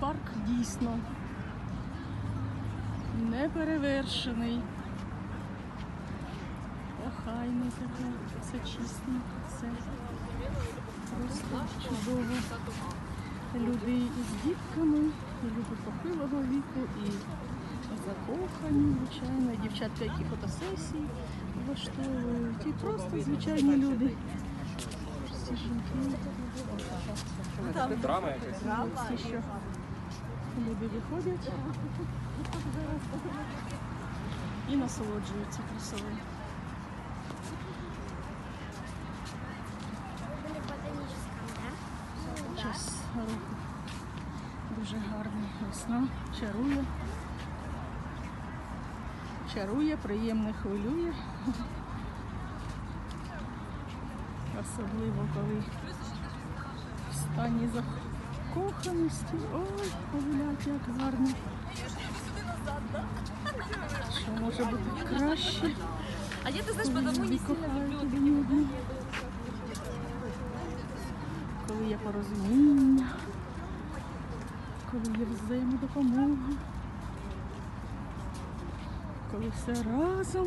парк дійсно неперевершений. Охайний такий, все чистенько, все просто чудово. Люди із дітками, і люди похилого віку, і закохані, звичайно, і дівчатка, які фотосесії влаштовують, і просто звичайні люди. Всі жінки. Драма якась. Що люди виходять і насолоджуються красою. Час року дуже гарний. Весна чарує. Чарує, приємно хвилює. Особливо коли стані закоханості. Ой, погулять як гарно. Що може бути краще? А я, знаешь, коли потому не сильно люблю. Коли є порозуміння, коли є взаємодопомога, коли все разом.